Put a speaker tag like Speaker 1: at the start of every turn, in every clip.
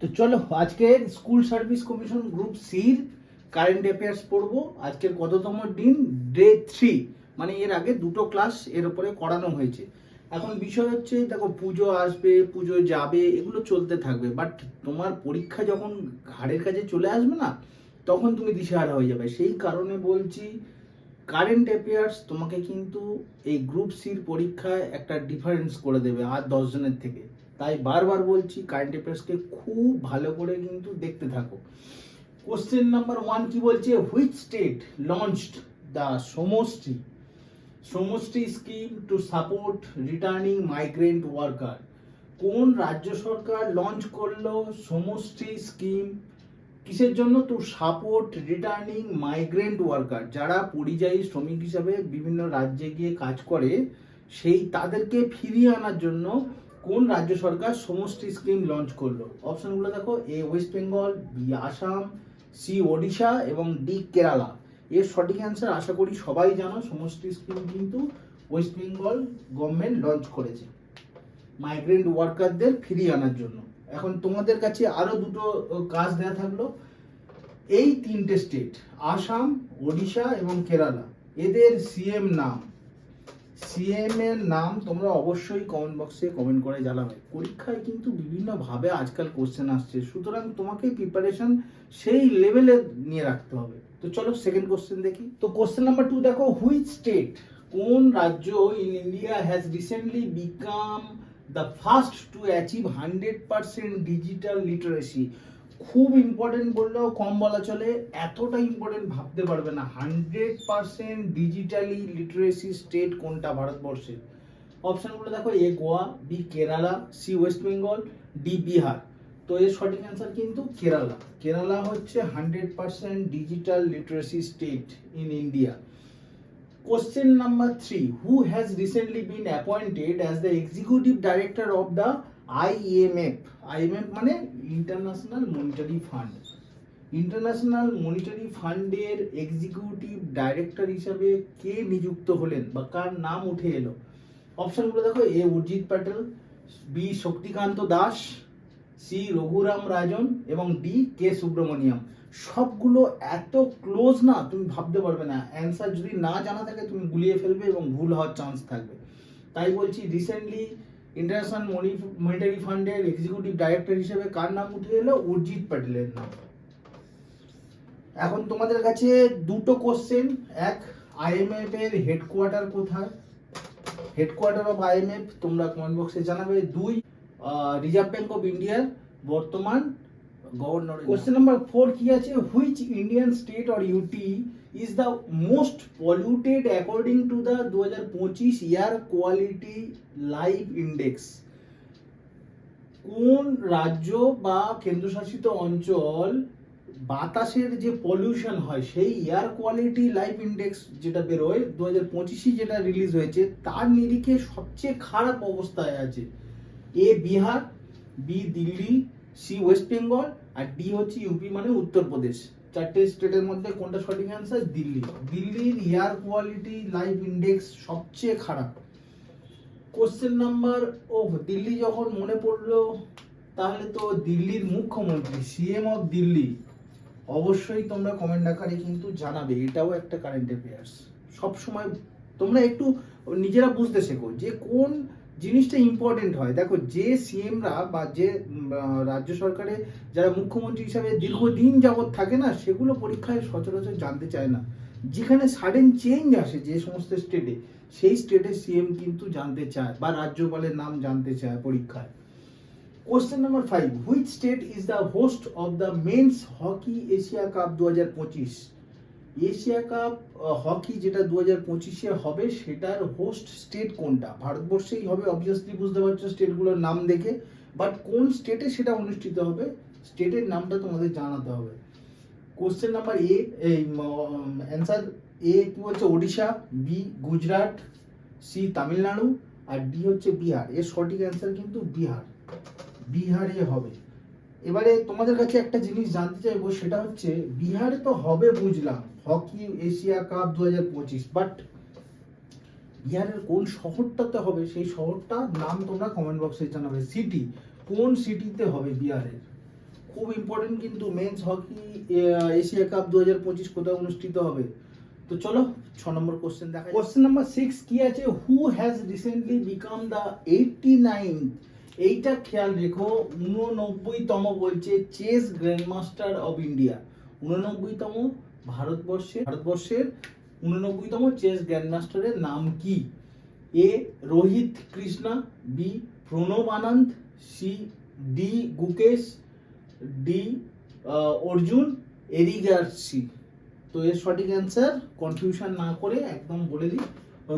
Speaker 1: তো চলো, আজকের স্কুল সার্ভিস কমিশন গ্রুপ সির কারেন্ট অ্যাফেয়ার্স পড়ব। আজকের কততম দিন? ডে থ্রি মানে এর আগে দুটো ক্লাস এর উপরে করানো হয়েছে। এখন বিষয় হচ্ছে, দেখো, পুজো আসবে, পুজো যাবে, এগুলো চলতে থাকবে। বাট তোমার পরীক্ষা যখন ঘাড়ের কাছে চলে আসবে না, তখন তুমি দিশেহারা হয়ে যাবে। সেই কারণে বলছি কারেন্ট অ্যাফেয়ার্স তোমাকে কিন্তু এই গ্রুপ সির পরীক্ষায় একটা ডিফারেন্স করে দেবে, আর দশজনের থেকে। তাই বারবার বলছি কারেন্ট অ্যাফেয়ার্সকে খুব ভালো করে কিন্তু দেখতে থাকো। কোশ্চেন নাম্বার ওয়ান কি বলছে? Which state launched the Samashti Samashti scheme to support returning migrant worker কোন রাজ্য সরকার লঞ্চ করল সমষ্টি স্কিম কিসের জন্য? তো সাপোর্ট রিটার্নিং মাইগ্রেন্ট ওয়ার্কার যারা পরিযায়ী শ্রমিক হিসাবে বিভিন্ন রাজ্যে গিয়ে কাজ করে, সেই তাদেরকে ফিরিয়ে আনার জন্য কোন রাজ্য সরকার সমষ্টি স্কিম লঞ্চ করল? অপশনগুলো দেখো A West Bengal B Assam C Odisha এবং ডি কেরালা এর সঠিক অ্যান্সার আশা করি সবাই জানো, সমষ্টি স্কিম কিন্তু ওয়েস্ট বেঙ্গল গভর্নমেন্ট লঞ্চ করেছে। মাইগ্রেন্ট ওয়ার্কারদের ফিরিয়ে আনার জন্য। এখন তোমাদের কাছে আরও দুটো কাজ দেওয়া থাকল। এই তিনটে স্টেট আসাম ওডিশা এবং কেরালা এদের সিএম নাম। সিএম এর নাম তোমরা অবশ্যই কমেন্ট বক্সে কমেন্ট করে জানাবে। পরীক্ষায় কিন্তু বিভিন্নভাবে আজকাল কোশ্চেন আসছে। সুতরাং তোমাকে প্রিপারেশন সেই লেভেলে নিয়ে রাখতে হবে। তো চলো সেকেন্ড কোশ্চেন দেখি। তো কোশ্চেন নাম্বার টু দেখো হুইচ স্টেট কোন রাজ্য in India has recently become the first to achieve hundred percent digital literacy খুব ইম্পর্টেন্ট বললেও কম বলা চলে, এতটা ইম্পর্টেন্ট ভাবতে পারবে না। Hundred percent digitally literacy state কোনটা ভারতবর্ষের? অপশনগুলো দেখো A Goa B Kerala C West Bengal D Bihar. তো এর সঠিক অ্যান্সার কিন্তু কেরালা। কেরালা হচ্ছে hundred percent digital literacy state in India Question number three, Who has recently been appointed as the executive director of the IMF? IMF মানে international monetary fund international monetary ফান্ডের executive director হিসাবে কে নিযুক্ত হলেন বা কার নাম উঠে এলো? অপশনগুলো দেখো, A Urjit Patel, B Shaktikanta Das, C Raghuram Rajan এবং ডি কে সুব্রমণিয়াম। সবগুলো এত ক্লোজ না, তুমি ভাবতে পারবে না। অ্যান্সার যদি না জানা থাকে, তুমি গুলিয়ে ফেলবে এবং ভুল হওয়ার চান্স থাকবে। তাই বলছি রিসেন্টলি ইন্টারন্যাশনাল মনি মনিটারি ফান্ডের এক্সিকিউটিভ ডাইরেক্টর হিসেবে কার নাম উঠে এলো? উর্জিত প্যাটেলের নাম। এখন তোমাদের কাছে দুটো কোশ্চেন এক আইএমএফ এর হেডকোয়ার্টার কোথায়? হেডকোয়ার্টার অফ আইএমএফ তোমরা কমেন্ট বক্সে জানাবে। দুই রিজার্ভ ব্যাঙ্ক অফ ইন্ডিয়ার বর্তমান গভর্নর কোশ্চেন নাম্বার ফোর কি আছে? Which Indian state or UT most polluted according to the দু হাজার পঁচিশ ইয়ার কোয়ালিটি লাইভ ইন্ডেক্স কোন রাজ্য বা কেন্দ্রশাসিত অঞ্চল বাতাসের যে পলিউশন হয়, সেই এয়ার কোয়ালিটি লাইফ ইন্ডেক্স যেটা বেরোয় দু হাজার পঁচিশে যেটা রিলিজ হয়েছে, তার নিরিখে সবচেয়ে খারাপ অবস্থায় আছে। A Bihar, B Delhi, C West Bengal, আর ডি হচ্ছে ইউপি মানে উত্তরপ্রদেশ। চারটে স্টেটের মধ্যে কোনটা সঠিক অ্যান্সার দিল্লি। দিল্লির এয়ার কোয়ালিটি লাইফ ইন্ডেক্স সবচেয়ে খারাপ। কোশ্চেন নাম্বার ও দিল্লি যখন মনে পড়ল, তাহলে তো দিল্লির মুখ্যমন্ত্রী সিএম অফ দিল্লি। অবশ্যই তোমরা কমেন্ট আকারে কিন্তু জানাবে, এটাও একটা কারেন্ট অ্যাফেয়ার্স সবসময় তোমরা একটু নিজেরা বুঝতে শেখো যে কোন জিনিসটা ইম্পর্টেন্ট হয়। দেখো, যে সিএমরা বা যে রাজ্য সরকারে যারা মুখ্যমন্ত্রী হিসাবে দীর্ঘদিন যাবৎ থাকে না, সেগুলো পরীক্ষায় সচরাচর জানতে চায় না। যেখানে সাডেন চেঞ্জ আসে যে সমস্ত স্টেটে সেই স্টেটের সিএম কিন্তু জানতে চায় বা রাজ্যপালের নাম জানতে চায় পরীক্ষায়। Question number five which state is the host of the men's hockey Asia cup দু হাজার পঁচিশ? এশিয়া কাপ হকি যেটা দু হাজার পঁচিশে হবে, সেটার হোস্ট স্টেট কোনটা? ভারতবর্ষেই হবে অবভিয়াসলি বুঝতে পারছ স্টেটগুলোর নাম দেখে বাট কোন স্টেটে সেটা অনুষ্ঠিত হবে স্টেটের নামটা তোমাদের জানাতে হবে। কোশ্চেন নাম্বার এ এই অ্যান্সার এ কি হচ্ছে ওড়িশা বি গুজরাট সি তামিলনাড়ু, আর ডি হচ্ছে বিহার। এর সঠিক অ্যান্সার কিন্তু বিহার। বিহারে হবে। এবারে তোমাদের কাছে একটা জিনিস জানতে চাইব, সেটা হচ্ছে বিহারে তো হবে বুঝলাম হকি এশিয়া কাপ দু হাজার পঁচিশ বাট বিহারের কোন শহরটাতে হবে? সেই শহরটা নাম তোমরা কমেন্ট বক্সে জানাবে। সিটি কোন সিটিতে হবে বিহারের? খুব ইম্পর্টেন্ট কিন্তু মেন্স হকি এশিয়া কাপ দু হাজার পঁচিশ কোথায় অনুষ্ঠিত হবে? তো চলো, ছ নম্বর কোশ্চেন দেখা কোশ্চেন নাম্বার সিক্স কি আছে? Who has recently become the eighty nine এইটা খেয়াল রেখো উননব্বইতম বলছে চেস গ্র্যান্ডমাস্টার অফ ইন্ডিয়া উননব্বইতম ভারতবর্ষে ভারতবর্ষের উননব্বইতম চেস গ্র্যান্ডমাস্টারের নাম কি? A, Rohit Krishna, B, Pranav Anand, C, D, Gukesh, D Arjun Erigaisi তো এর সঠিক অ্যান্সার কনফিউশন না করে একদম বলে দিই,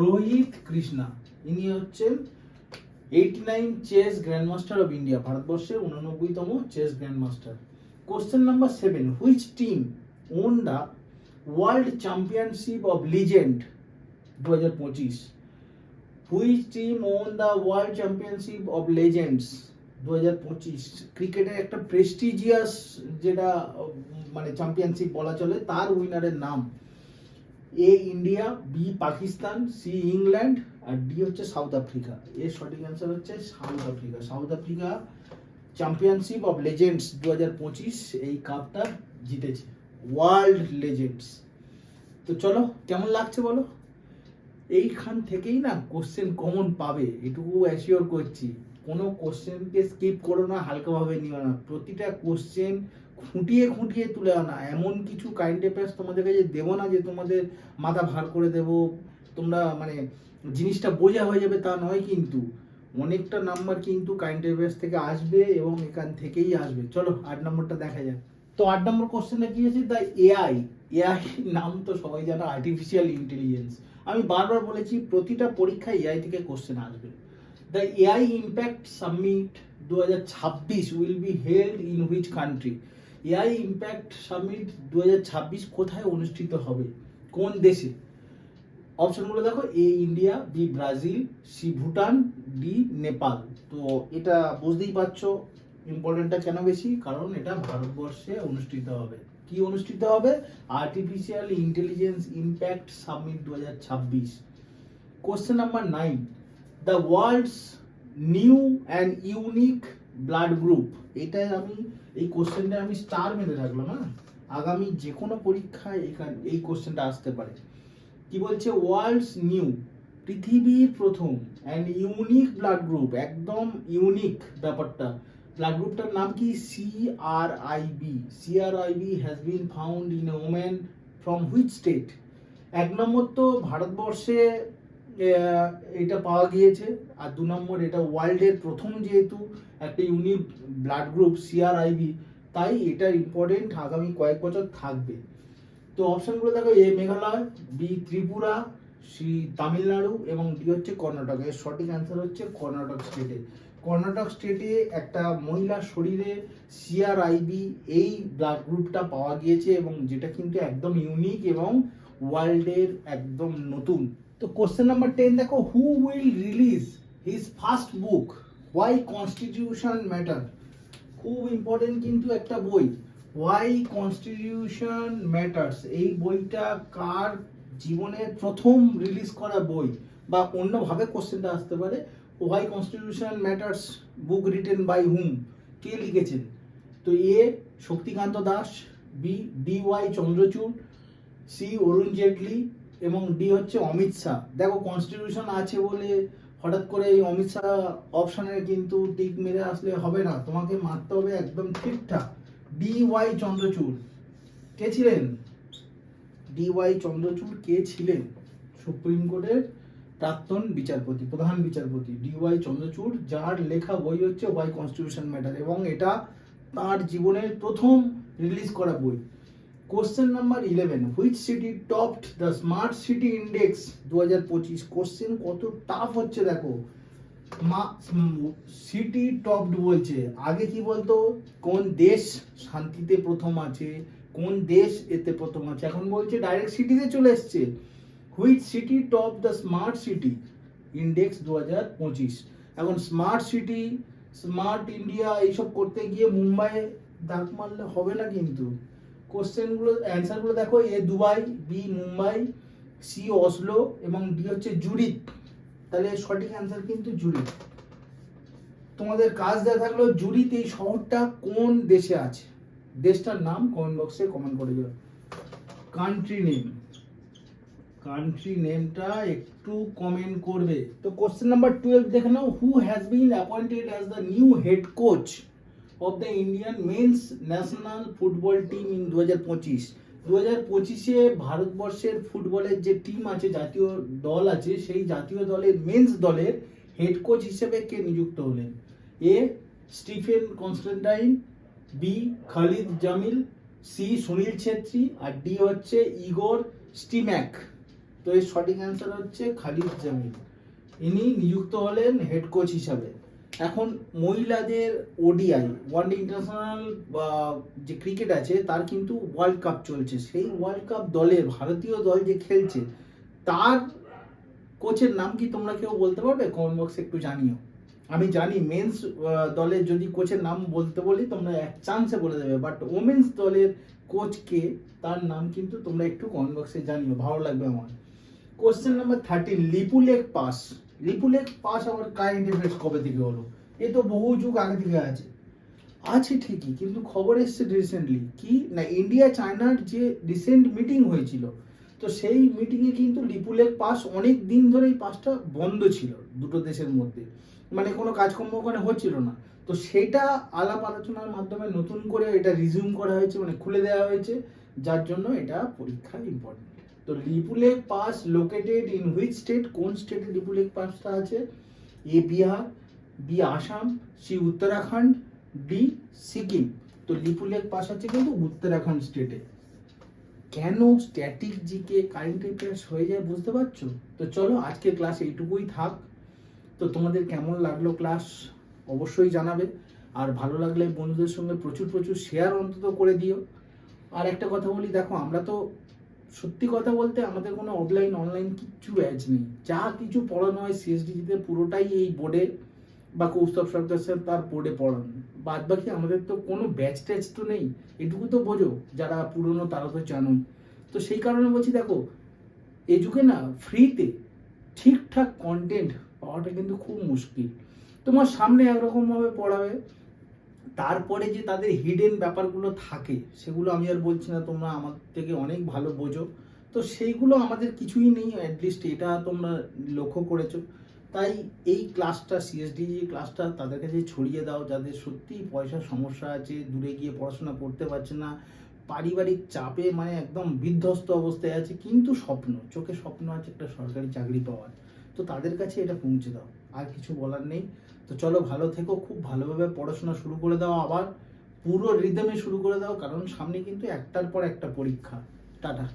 Speaker 1: রোহিত কৃষ্ণা। ইনি হচ্ছেন eighty nine chess grandmaster of India, ভারতবর্ষের উননব্বইতম chess grandmaster. Question number seven which team won the world championship of legend দু হাজার পঁচিশ। Which team won the world championship of legends দু হাজার পঁচিশ। ক্রিকেটের একটা প্রেস্টিজিয়াস যেটা মানে চ্যাম্পিয়নশিপ বলা চলে, তার উইনারের নাম A India, B Pakistan, C England, R D হচ্ছে সাউথ আফ্রিকা। এর সঠিক অ্যান্সার হচ্ছে South Africa. South Africa championship of legends দু হাজার পঁচিশ এই কাপটা জিতেছে। ওয়ার্ল্ড লেজেন্ডস তো চলো, কেমন লাগছে বলো? এইখান থেকেই না কোশ্চেন কমন পাবে, এটুকু অ্যাসিওর করছি। কোনো কোশ্চেনকে স্কিপ করো না, হালকাভাবে নিও না। প্রতিটা কোশ্চেন খুঁটিয়ে খুঁটিয়ে তুলে আনা। এমন কিছু কাইন্ড অ্যাফেয়ার্স তোমাদের কাছে দেবো না যে তোমাদের মাথা ভার করে দেবো। তোমরা মানে জিনিসটা বোঝা হয়ে যাবে তা নয় কিন্তু। অনেকটা নাম্বার কিন্তু কাইন্ড অ্যাফেয়ার্স থেকে আসবে এবং এখান থেকেই আসবে। চলো, আট নম্বরটা দেখা যাক। তো আট নম্বর কোশ্চেনটা কি আছে দ্য এআই এআই নাম তো সবাই জানো আর্টিফিশিয়াল ইন্টেলিজেন্স আমি বারবার বলেছি, প্রতিটা পরীক্ষায় এআই থেকে কোশ্চেন আসবে। দ্য এআই ইম্প্যাক্ট সামিট দু হাজার ছাব্বিশ will be held in which country AI impact summit দু হাজার ছাব্বিশ কোথায় অনুষ্ঠিত হবে? কোন দেশে? অপশনগুলো দেখো A India B Brazil C Bhutan D Nepal তো এটা বুঝতেই পারছ ইম্পর্টেন্টটা কেন বেশি? কারণ এটা ভারতবর্ষে অনুষ্ঠিত হবে। কি অনুষ্ঠিত হবে? আর্টিফিশিয়াল ইন্টেলিজেন্স ইম্প্যাক্ট সামিট দু হাজার ছাব্বিশ। Question number nine the world's new and unique blood group এটা আমি, এই কোশ্চেনটা আমি স্টার মেরে রাখলাম হ্যাঁ? আগামী যে কোনো পরীক্ষায় এখানে, এই কোশ্চেনটা আসতে পারে। কি বলছে? ওয়ার্ল্ডস নিউ পৃথিবীর প্রথম অ্যান্ড ইউনিক ব্লাড গ্রুপ একদম ইউনিক ব্যাপারটা। ব্লাড গ্রুপটার নাম কি? C R I B C R I B has been found in a women from which state এক নম্বর তো ভারতবর্ষে এটা পাওয়া গিয়েছে, আর দু নম্বর এটা ওয়ার্ল্ডের প্রথম যেহেতু একটা ইউনিক ব্লাড গ্রুপ সিআরআইবি তাই এটা ইম্পর্টেন্ট আগামী কয়েক বছর থাকবে। তো অপশনগুলো দেখো, A Meghalaya B Tripura C Tamil Nadu এবং ডি হচ্ছে কর্ণাটক। এর সঠিক অ্যান্সার হচ্ছে কর্ণাটক স্টেটে কর্ণাটক স্টেটে একটা মহিলার শরীরে সিআরআইবি এই ব্লাড গ্রুপটা পাওয়া গিয়েছে এবং যেটা কিন্তু একদম ইউনিক এবং ওয়ার্ল্ডের একদম নতুন। তো কোশ্চেন নাম্বার টেন দেখো who will release his first book why constitution matter খুব ইম্পর্টেন্ট কিন্তু একটা বই। হোয়াই কনস্টিটিউশন ম্যাটার্স এই বইটা কার জীবনের প্রথম রিলিজ করা বই বা অন্যভাবে কোশ্চেনটা আসতে পারে why constitution matters book written by whom কে লিখেছেন? তো A Shaktikanta Das B D Y Chandrachud C Arun Jaitley এবং ডি হচ্ছে অমিত শাহ। দেখো কনস্টিটিউশন আছে বলে হঠাৎ করে এই অমিত শাহ অপশনে কিন্তু টিক মেরে আসলে হবে না। তোমাকে মারতে হবে একদম ঠিকঠাক। D Y Chandrachur. কে ছিলেন? ডি ওয়াই চন্দ্রচূড় কে ছিলেন? সুপ্রিম কোর্টের প্রাক্তন বিচারপতি, প্রধান বিচারপতি ডি ওয়াই চন্দ্রচূড়, যার লেখা বই হচ্ছে ওয়াই কনস্টিটিউশন ম্যাটার এবং এটা তার জীবনের প্রথম রিলিজ করা বই। Question number eleven which city topped the smart city index দু হাজার পঁচিশ, কোশ্চেন কত টাফ হচ্ছে দেখো। সিটি টপড বলছে। আগে কি বলতো? কোন দেশ শান্তিতে প্রথম আছে? কোন দেশ এতে প্রথম আছে? এখন বলছে ডাইরেক্ট সিটিতে চলে এসছে। Which city top the smart city index দু হাজার পঁচিশ। এখন স্মার্ট সিটি স্মার্ট ইন্ডিয়া এইসব করতে গিয়ে মুম্বাইয়ে দাগ মারলে হবে না কিন্তু। কোশ্চেনগুলো অ্যান্সারগুলো দেখো A Dubai B Mumbai C Oslo এবং ডি হচ্ছে জুরিক তাহলে সঠিক অ্যান্সার কিন্তু জুরিক তোমাদের কাজ দেওয়া থাকল জুরিতে এই শহরটা কোন দেশে আছে? দেশটার নাম কমেন্ট বক্সে কমেন্ট করে যাও কান্ট্রি নেম কান্ট্রি নেমটা একটু কমেন্ট করবে। তো কোশ্চেন নাম্বার টুয়েলভ দেখে নাও who has been appointed as the new head coach of the Indian men's national football team in দু হাজার পঁচিশ? দু হাজার পঁচিশে ভারতবর্ষের ফুটবলের যে টিম আছে, জাতীয় দল আছে, সেই জাতীয় দলের মেন্স দলের হেড কোচ হিসেবে কে নিযুক্ত হলেন? A, Stephen Constantine B Khalid Jamil C Sunil Chhetri R D হচ্ছে ইগোর স্টিম্যাক তো এর সঠিক অ্যান্সার হচ্ছে খালিদ জামিল ইনি নিযুক্ত হলেন হেড কোচ হিসাবে। এখন মহিলাদের ওডিআই ওয়ান ডে ইন্টারন্যাশনাল বা যে ক্রিকেট আছে, তার কিন্তু ওয়ার্ল্ড কাপ চলছে। সেই ওয়ার্ল্ড কাপ দলের ভারতীয় দল যে খেলছে, তার কোচের নাম কি তোমরা কেউ বলতে পারবে? কমেন্ট বক্সে একটু জানিও। আমি জানি মেন্স দলের যদি কোচের নাম বলতে বলি, তোমরা এক চান্সে বলে দেবে। বাট ওমেন্স দলের কোচ কে, তার নাম কিন্তু তোমরা একটু কমেন্ট বক্সে জানিও, ভালো লাগবে আমার। Question number thirteen Lipulekh pass Lipulekh pass আবার কারেন্ট অ্যাফেয়ার্স কবে থেকে হলো? এ তো বহু যুগ আগে থেকে আছে। আছে ঠিকই, কিন্তু খবর এসছে রিসেন্টলি কি? না ইন্ডিয়া চায়নার যে রিসেন্ট মিটিং হয়েছিল, তো সেই মিটিংয়ে কিন্তু লিপুলেক পাস অনেক দিন ধরে এই পাসটা বন্ধ ছিল, দুটো দেশের মধ্যে। মানে কোনো কাজকর্ম ওখানে হচ্ছিল না। তো সেটা আলাপ আলোচনার মাধ্যমে নতুন করে এটা রিজিউম করা হয়েছে মানে খুলে দেওয়া হয়েছে, যার জন্য এটা পরীক্ষা ইম্পর্টেন্ট তো Lipulekh pass located in which state কোন স্টেটে লিপুলেক পাসটা আছে? A Bihar B Assam C Uttarakhand D Sikkim তো লিপুলেক পাস আছে কিন্তু উত্তরাখণ্ড স্টেটে কেন স্ট্যাটিক জিকে কারেন্ট অ্যাফেয়ার্স হয়ে যায় বুঝতে পারছ? তো চলো আজকের ক্লাস এইটুকুই থাক। তো তোমাদের কেমন লাগল ক্লাস অবশ্যই জানাবে। আর ভালো লাগলে বন্ধুদের সঙ্গে প্রচুর প্রচুর শেয়ার অন্তত করে দিও। আর একটা কথা বলি, দেখো, আমরা তো সত্যি কথা বলতে আমাদের কোনো অফলাইন অনলাইন কিচ্ছু ব্যাচ নেই। যা কিছু পড়ানো হয় সিএসডিজিতে পুরোটাই এই বোর্ডে বা কৌস্তব সরকার তার বোর্ডে পড়ানো। বাদ বাকি আমাদের তো কোনো ব্যাচ ট্যাচ তো নেই। এটুকু তো বোঝো, যারা পুরনো তারা তো জানোই। তো সেই কারণে বলছি, দেখো যুগে না ফ্রিতে ঠিকঠাক কন্টেন্ট পাওয়াটা কিন্তু খুব মুশকিল। তোমার সামনে একরকমভাবে পড়াবে। তারপরে যে তাদের হিডেন ব্যাপারগুলো থাকে, সেগুলো আমি আর বলছি না, তোমরা আমার থেকে অনেক ভালো বোঝো। তো সেইগুলো আমাদের কিছুই নেই অ্যাটলিস্ট এটা তোমরা লক্ষ্য করেছ। তাই এই ক্লাসটা সিএসডি যে ক্লাসটা তাদের কাছে ছড়িয়ে দাও, যাদের সত্যিই পয়সার সমস্যা আছে, দূরে গিয়ে পড়াশোনা করতে পারছে না, পারিবারিক চাপে মানে একদম বিধ্বস্ত অবস্থায় আছে, কিন্তু স্বপ্ন, চোখে স্বপ্ন আছে একটা সরকারি চাকরি পাওয়ার। তো তাদের কাছে এটা পৌঁছে দাও। আর কিছু বলার নেই। তো চলো ভালো থেকো, খুব ভালোভাবে পড়াশোনা শুরু করে দাও আবার। পুরো রিদমে শুরু করে দাও, কারণ সামনে কিন্তু একটার পর একটা পরীক্ষা। টাটা।